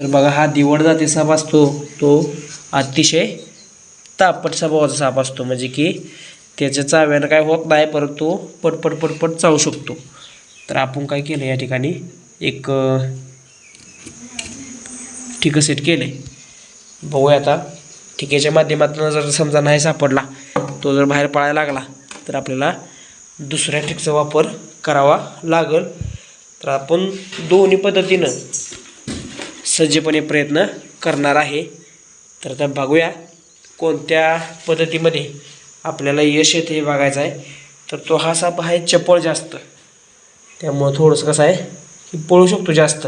तर बघा हा दिवड जाती साप असतो तो अतिशय तापट स्वभावाचा साप असतो. म्हणजे की त्याच्या चाव्यानं काय होत नाही परंतु तो पटपट पटपट चावू शकतो. तर आपण काय केलं या ठिकाणी एक ठिकं सेट केलं आहे बघूया आता. ठिकेच्या माध्यमातून जर समजा नाही सापडला तो जर बाहेर पळायला लागला तर आपल्याला दुसऱ्या ठिकचा वापर करावा लागेल. तर आपण दोन्ही पद्धतीनं सज्जपणे प्रयत्न करणार आहे. तर आता बघूया कोणत्या पद्धतीमध्ये आपल्याला यश येते हे बघायचं आहे. तर तो हा साप आहे चपळ जास्त. त्यामुळं थोडंसं कसं आहे की पळू शकतो जास्त.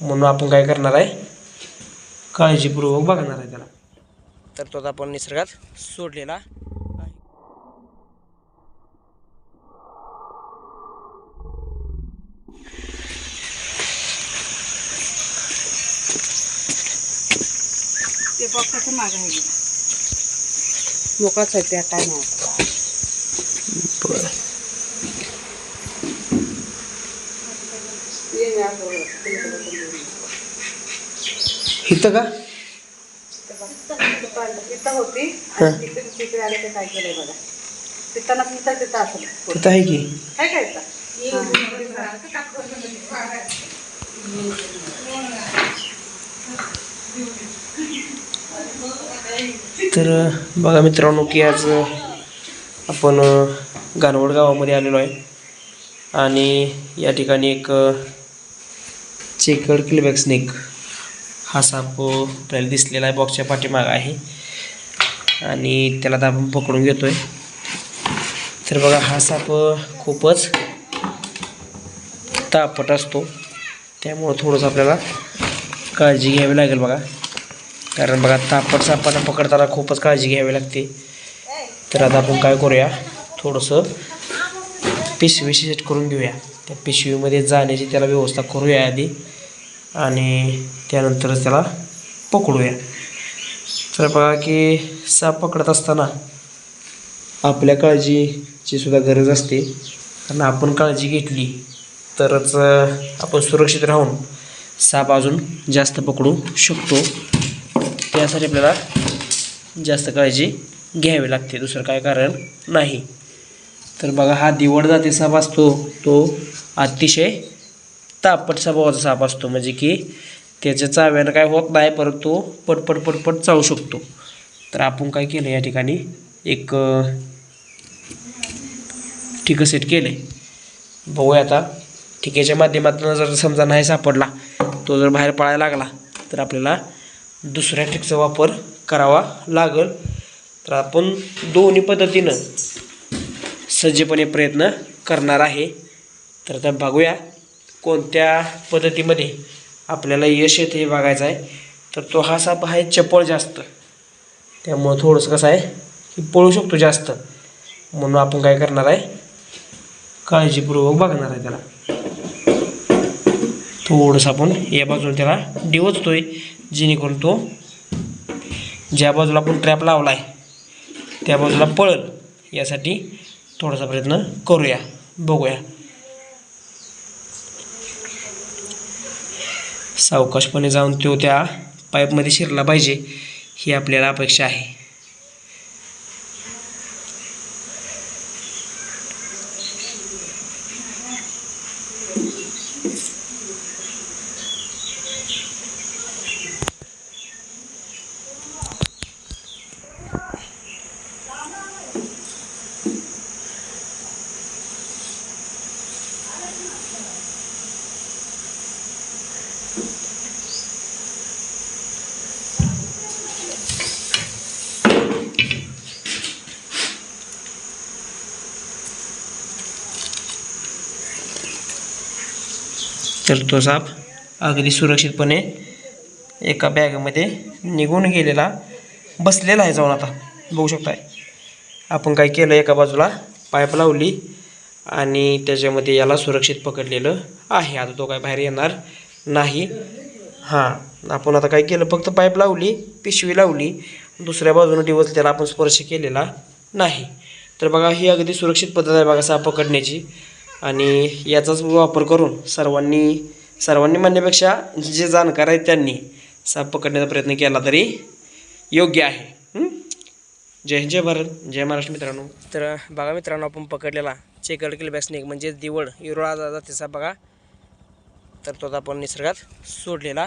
म्हणून आपण काय करणार आहे? काळजीपूर्वक बघणार आहे त्याला. तर तो आपण निसर्गात सोडलेला ते पक्षाचं मागं आहे बघा. मोकळाच आहे त्या काय नाही. बरं इथं का? तिथं होती हा. आणि तिकडे आले ते काय केलंय बघा. तिथं तिथं तिथं असेल. इथं आहे की? काय काय इथं? तर बघा मित्रांनो की आज आपण गानवड गावामध्ये आलेलो आहे. आणि या ठिकाणी एक चेकड क्लिबॅक स्नेक हा साप आपल्याला दिसलेला आहे बॉक्सच्या पाठीमाग आहे. आणि त्याला तर आपण पकडून घेतो आहे तर बघा हा साप खूपच तापट असतो. त्यामुळं थोडंसं आपल्याला काळजी घ्यावी लागेल बघा. कारण बघा तापट सापांना पकडताना खूपच काळजी घ्यावी लागते. तर आता आपण काय करूया? थोडंसं पिशवी सेट करून घेऊया. त्या पिशवीमध्ये जाण्याची त्याला व्यवस्था करूया आधी आणि त्यानंतरच त्याला पकडूया. तर बघा की साप पकडत असताना आपल्या काळजीची सुद्धा गरज असते. कारण आपण काळजी घेतली तरच आपण सुरक्षित राहून साप अजून जास्त पकडू शकतो. त्यासाठी आपल्याला जास्त काळजी घ्यावी लागते. दुसरं काय कारण नाही. तर बघा हा दिवड जाती साप असतो. तो अतिशय तापट स्वभावाचा साप असतो. म्हणजे की त्याच्या चाव्यानं काय होत नाही परंतु तो पटपट पटपट चावू शकतो. तर आपण काय केलं या ठिकाणी एक ठिकं सेट केलं आहे बघूया आता. ठिकेच्या माध्यमातून जर समजा नाही सापडला तो जर बाहेर पळायला लागला तर आपल्याला दुसऱ्या ट्रिकचा वापर करावा लागल. तर आपण दोन्ही पद्धतीनं सज्जपणे प्रयत्न करणार आहे. तर आता बघूया कोणत्या पद्धतीमध्ये आपल्याला यश येते हे बघायचं आहे. तर तो हा साप आहे चपळ जास्त. त्यामुळं थोडंसं कसं आहे की पळू शकतो जास्त. म्हणून आपण काय करणार आहे? काळजीपूर्वक बघणार आहे त्याला. थोडंसं आपण या बाजूला त्याला डिवचतोय जेणेकरून तो ज्या बाजूला आपण ट्रॅप लावला आहे त्या बाजूला पळल यासाठी थोडासा प्रयत्न करूया बघूया. सावकाशपणे जाऊन तो त्या पाईपमध्ये शिरला पाहिजे ही आपल्याला अपेक्षा आहे. तर तो साप. अगदी सुरक्षितपणे एका बॅगमध्ये निघून गेलेला बसलेला आहे जाऊन आता. बघू शकताय. आपण काय केलं एका बाजूला पाईप लावली आणि त्याच्यामध्ये याला सुरक्षित पकडलेलं आहे. आता तो काय बाहेर येणार नाही. हां आपण आता काय केलं फक्त पाईप लावली पिशवी लावली. दुसऱ्या बाजूनं दिवस त्याला आपण स्पर्श केलेला नाही. तर बघा ही अगदी सुरक्षित पद्धत आहे बघा साप पकडण्याची. आणि याचाच वापर करून सर्वांनी सर्वांनी म्हणण्यापेक्षा जे जाणकार आहेत त्यांनी साप पकडण्याचा प्रयत्न केला तरी योग्य आहे. जय जय भारत जय महाराष्ट्र मित्रांनो. तर बघा मित्रांनो आपण पकडलेला चेकड केले बॅसनिक म्हणजे दिवड इरोळा साप बघा. तर तो आपण निसर्गात सोडलेला.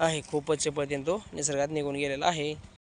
आहे. खूपच पद्धतीने तो निसर्गात निघून गेलेला आहे.